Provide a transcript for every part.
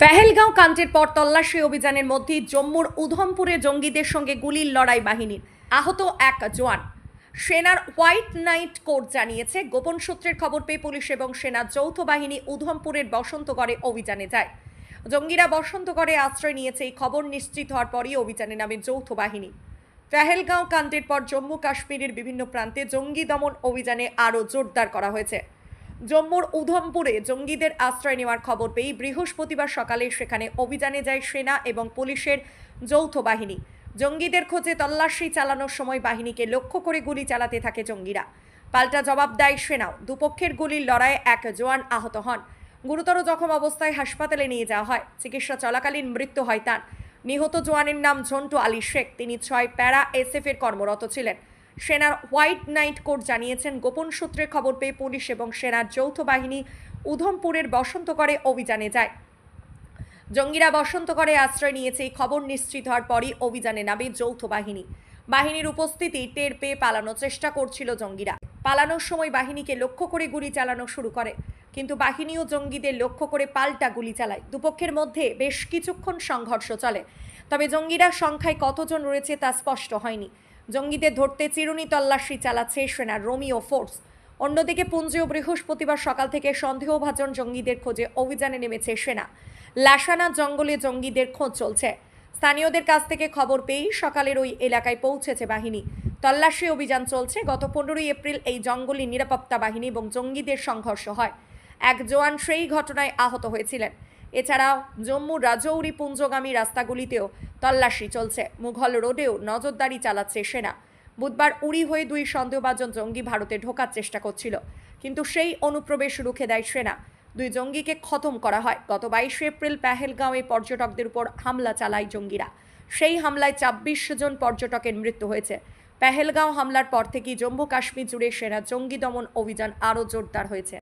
পেহেলগাঁও কাণ্ডের পর তল্লাশি অভিযানের মধ্যে জম্মুর উধমপুরে জঙ্গিদের সঙ্গে গুলির লড়াই বাহিনীর। আহত এক জওয়ান। সেনার হোয়াইট নাইট কোর্ট জানিয়েছে, গোপন সূত্রের খবর পেয়ে পুলিশ এবং সেনার যৌথ বাহিনী উধমপুরের বসন্তগড়ে অভিযানে যায়। জঙ্গিরা বসন্তগড়ে আশ্রয় নিয়েছে, এই খবর নিশ্চিত হওয়ার পরই অভিযানে নামে যৌথ বাহিনী। পেহেলগাঁও কাণ্ডের পর জম্মু কাশ্মীরের বিভিন্ন প্রান্তে জঙ্গি দমন অভিযানে আরও জোরদার করা হয়েছে। জম্মুর উধমপুরে জঙ্গিদের আশ্রয় নেওয়ার খবর পেয়ে বৃহস্পতিবার সকালে সেখানে অভিযানে যায় সেনা এবং পুলিশের যৌথ বাহিনী। জঙ্গিদের খোঁজে তল্লাশি চালানোর সময় বাহিনীকে লক্ষ্য করে গুলি চালাতে থাকে জঙ্গিরা। পাল্টা জবাব দেয় সেনাও। দুপক্ষের গুলির লড়াইয়ে এক জওয়ান আহত হন। গুরুতর জখম অবস্থায় হাসপাতালে নিয়ে যাওয়া হয়। চিকিৎসা চলাকালীন মৃত্যু হয় তার। নিহত জোয়ানের নাম ঝন্টু আলী শেখ। তিনি ছয় প্যারা এসএফ এর কর্মরত ছিলেন। সেনার হোয়াইট নাইট কোর্ট জানিয়েছেন, গোপন সূত্রে খবর পেয়ে পুলিশ এবং সেনার যৌথ বাহিনী উধমপুরের বসন্তগড়ে অভিযানে যায়। জঙ্গিরা বসন্তগড়ে আশ্রয় নিয়েছে, এই খবর নিশ্চিত হওয়ার পরই অভিযানে নামে যৌথ বাহিনী। বাহিনীর উপস্থিতি টের পেয়ে পালানোর চেষ্টা করছিল জঙ্গিরা। পালানোর সময় বাহিনীকে লক্ষ্য করে গুলি চালানো শুরু করে, কিন্তু বাহিনীও জঙ্গিদের লক্ষ্য করে পাল্টা গুলি চালায়। দুপক্ষের মধ্যে বেশ কিছুক্ষণ সংঘর্ষ চলে, তবে জঙ্গিরা সংখ্যায় কতজন রয়েছে তা স্পষ্ট হয়নি। জঙ্গিদের ধরতে চিরুনি তল্লাশি চালাচ্ছে সেনার রোমিও ফোর্স। অন্যদিকে পুঞ্জে ও বৃহস্পতিবার সকাল থেকে সন্দেহভাজন জঙ্গিদের খোঁজে অভিযানে নেমেছে সেনা। লাসানা জঙ্গলে জঙ্গিদের খোঁজ চলছে। স্থানীয়দের কাছ থেকে খবর পেয়েই সকালের ওই এলাকায় পৌঁছেছে বাহিনী। তল্লাশি অভিযান চলছে। গত পনেরোই এপ্রিল এই জঙ্গলি নিরাপত্তা বাহিনী এবং জঙ্গিদের সংঘর্ষ হয়। এক জওয়ান সেই ঘটনায় আহত হয়েছিলেন। এছাড়াও জম্মু রাজৌরি পুঞ্জগামী রাস্তাগুলিতেও তল্লাশি চলছে। মুঘল রোডেও নজরদারি চালাচ্ছে সেনা। বুধবার উড়ি হয়ে দুই সন্দেহভাজন জঙ্গি ভারতে ঢোকার চেষ্টা করছিল। কিন্তু সেই অনুপ্রবেশ রুখে দেয় সেনা। দুই জঙ্গিকে খতম করা হয়। গত বাইশে এপ্রিল পেহেলগাঁওয়ে পর্যটকদের উপর হামলা চালায় জঙ্গিরা। সেই হামলায় ছাব্বিশ জন পর্যটকের মৃত্যু হয়েছে। পেহেলগাঁও হামলার পর থেকেই জম্মু কাশ্মীর জুড়ে সেনা জঙ্গি দমন অভিযান আরও জোরদার হয়েছে।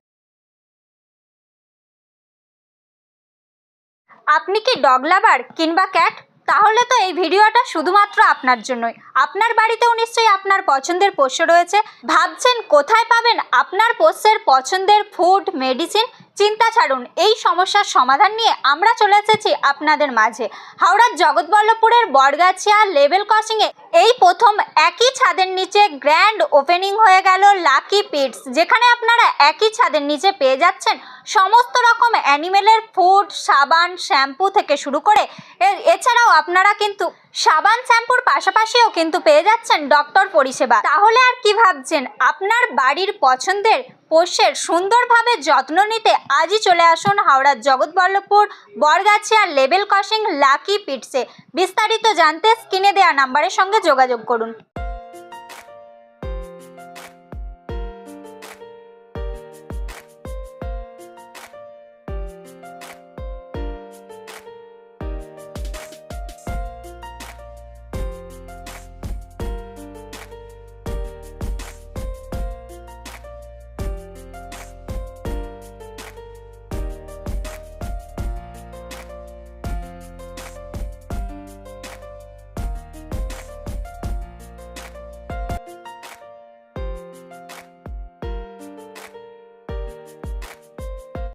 আপনি কি ডগ লাভার কিংবা ক্যাট? তাহলে তো এই ভিডিওটা শুধুমাত্র আপনার জন্যই। আপনার বাড়িতেও নিশ্চয়ই আপনার পছন্দের পোষ্য রয়েছে। ভাবছেন কোথায় পাবেন আপনার পোষ্যের পছন্দের ফুড মেডিসিন চিন্তা ছাড়ুন, এই সমস্যার সমাধান নিয়ে আমরা চলে এসেছি আপনাদের মাঝে। হাওড়ার জগৎবল্লভপুরের বটগাছিয়া লেভেল ক্রসিংয়ে এই প্রথম একই ছাদের নিচে গ্র্যান্ড ওপেনিং হয়ে গেল লাকি পিটস যেখানে আপনারা একই ছাদের নিচে পেয়ে যাচ্ছেন সমস্ত রকম অ্যানিমেলের ফুড, সাবান, শ্যাম্পু থেকে শুরু করে এছাড়াও আপনারা কিন্তু সাবান, শ্যাম্পুর পাশাপাশিও কিন্তু পেয়ে যাচ্ছেন ডক্টর পরিষেবা। তাহলে আর কি ভাবছেন? আপনার বাড়ির পছন্দের পোষ্যের সুন্দরভাবে যত্ন নিতে আজই চলে আসুন হাওড়ার Jagatballavpur Borgachhia level crossing lucky পিটসে। বিস্তারিত জানতে স্ক্রিনে দেওয়া নাম্বারের সঙ্গে যোগাযোগ করুন।